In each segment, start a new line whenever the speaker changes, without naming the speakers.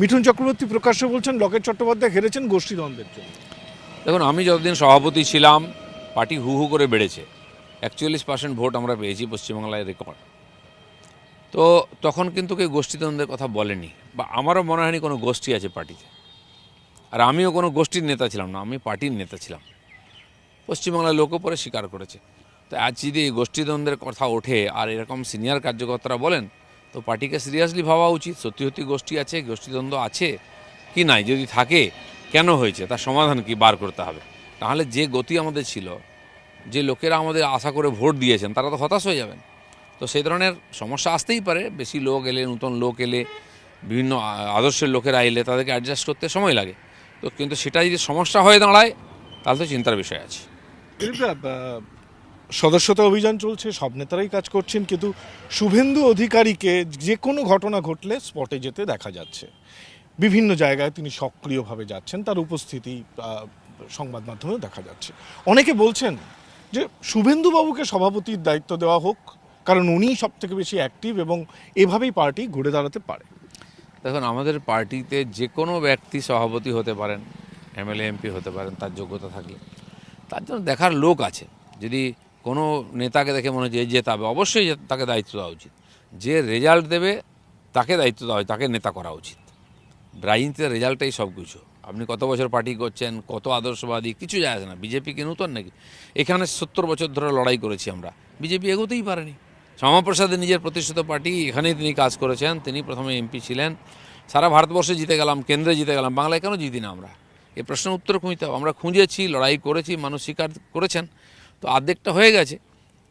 মিঠুন চক্রবর্তী প্রকাশ্য বলছেন, লকেট চট্টোপাধ্যায় হেরেছেন গোষ্ঠীদ্বন্দ্বের জন্য।
দেখুন, আমি যতদিন সভাপতি ছিলাম, পার্টি হু হু করে বেড়েছে। একচল্লিশ পার্সেন্ট ভোট আমরা পেয়েছি পশ্চিমবাংলায় রেকর্ড। তো তখন কিন্তু কেউ গোষ্ঠীদ্বন্দ্বের কথা বলেনি, বা আমারও মনে হয়নি কোনো গোষ্ঠী আছে পার্টিতে। আর আমিও কোনো গোষ্ঠীর নেতা ছিলাম না, আমি পার্টির নেতা ছিলাম। পশ্চিমবাংলার লোকও পরে স্বীকার করেছে। তো আজ যদি এই গোষ্ঠীদ্বন্দ্বের কথা ওঠে, আর এরকম সিনিয়র কার্যকর্তারা বলেন তো পার্টিকে সিরিয়াসলি ভাবা উচিত, সত্যি সত্যি গোষ্ঠী আছে, গোষ্ঠীদ্বন্দ্ব আছে কি নাই, যদি থাকে, কেন হয়েছে, তার সমাধান কি, বার করতে হবে। তাহলে যে গতি আমাদের ছিল, যে লোকেরা আমাদের আশা করে ভোট দিয়েছেন, তারা তো হতাশ হয়ে যাবেন। তো সেই ধরনের সমস্যা আসতেই পারে, বেশি লোক এলে, নতুন লোক এলে, বিভিন্ন আদর্শের লোকেরা এলে, তাদেরকে অ্যাডজাস্ট করতে সময় লাগে। তো কিন্তু সেটা যদি সমস্যা হয়ে দাঁড়ায়, তাহলে তো চিন্তার বিষয় আছে।
সদস্যতা অভিযান চলছে, সব নেতারাই কাজ করছেন, কিন্তু শুভেন্দু অধিকারীকে যে কোনো ঘটনা ঘটলে স্পটে যেতে দেখা যাচ্ছে। বিভিন্ন জায়গায় তিনি সক্রিয়ভাবে যাচ্ছেন, তার উপস্থিতি সংবাদ মাধ্যমেও দেখা যাচ্ছে। অনেকে বলছেন যে শুভেন্দুবাবুকে সভাপতির দায়িত্ব দেওয়া হোক, কারণ উনিই সব থেকে বেশি অ্যাক্টিভ এবং এভাবেই পার্টি ঘুরে দাঁড়াতে পারে।
দেখুন, আমাদের পার্টিতে যে কোনো ব্যক্তি সভাপতি হতে পারেন, এমএলএ, এমপি হতে পারেন, তার যোগ্যতা থাকলে। তার জন্য দেখার লোক আছে। যদি কোনো নেতাকে দেখে মনে হচ্ছে যে তবে, অবশ্যই তাকে দায়িত্ব দেওয়া উচিত। যে রেজাল্ট দেবে, তাকে দায়িত্ব দেওয়া উচিত তাকে নেতা করা উচিত। রাজনীতিতে রেজাল্টটাই সব কিছু আপনি কত বছর পার্টি করছেন, কত আদর্শবাদী, কিছু যায় আসে না। বিজেপি কি নতুন নাকি? এখানে সত্তর বছর ধরে লড়াই করেছি আমরা। বিজেপি এগোতেই পারেনি। শ্যামাপ্রসাদের নিজের প্রতিষ্ঠিত পার্টি, এখানেই তিনি কাজ করেছেন। তিনি প্রথমে এমপি ছিলেন। সারা ভারতবর্ষে জিতে গেলাম, কেন্দ্রে জিতে গেলাম। বাংলায় কেন জিতি না আমরা? এ প্রশ্নের উত্তর খুঁজতে আমরা খুঁজেছি, লড়াই করেছি, মানুষ স্বীকার করেছেন। তো অর্ধেকটা হয়ে গেছে।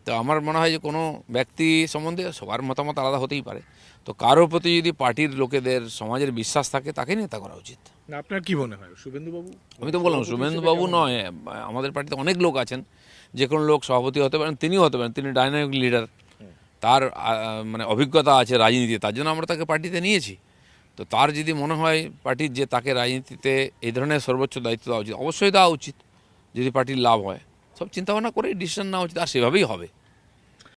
তো আমার মনে হয় যে কোনো ব্যক্তি সম্বন্ধে সবার মতামত আলাদা হতেই পারে। তো কারোর প্রতি যদি পার্টির লোকেদের সমাজের বিশ্বাস থাকে তাকে নেতা করা উচিত।
আপনার কি মনে হয়? শুভেন্দুবাবু?
আমি তো বললাম শুভেন্দুবাবু নয় আমাদের পার্টিতে অনেক লোক আছেন। যে কোনো লোক সভাপতি হতে পারেন তিনিও হতে পারেন তিনি ডাইনামিক লিডার। তার মানে অভিজ্ঞতা আছে রাজনীতিতে তার জন্য আমরা তাকে পার্টিতে নিয়েছি। তো তার যদি মনে হয় পার্টির যে তাকে রাজনীতিতে এই ধরনের সর্বোচ্চ দায়িত্ব দেওয়া উচিত অবশ্যই দেওয়া উচিত। যদি পার্টির লাভ হয়। সব চিন্তাভাবনা করেই ডিসিশন নেওয়া উচিত আর সেভাবেই হবে।